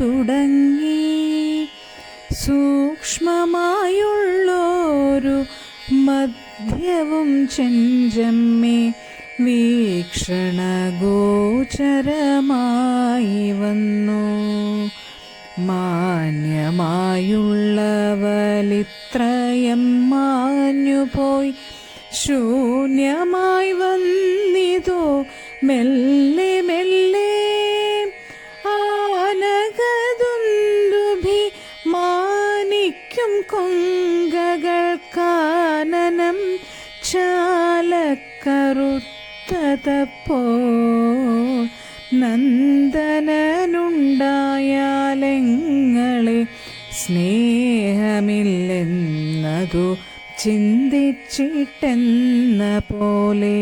തുടങ്ങി സൂക്ഷ്മമായുള്ളോരു മധ്യവും ചെഞ്ചമ്മേ വീക്ഷണഗോചരമായി വന്നു. മാന്യമായുള്ളവലിത്രയം മാഞ്ഞുപോയി. ശൂന്യമായി വന്നിതോ മെല്ലെ മാനിക്കും കൊങ്കകൾ കാനനം ചാലക്കറുത്തതപ്പോ. നന്ദനനുണ്ടായാലെങ്ങളെ സ്നേഹമില്ലെന്നതു ചിന്തിച്ചിട്ടെന്ന പോലെ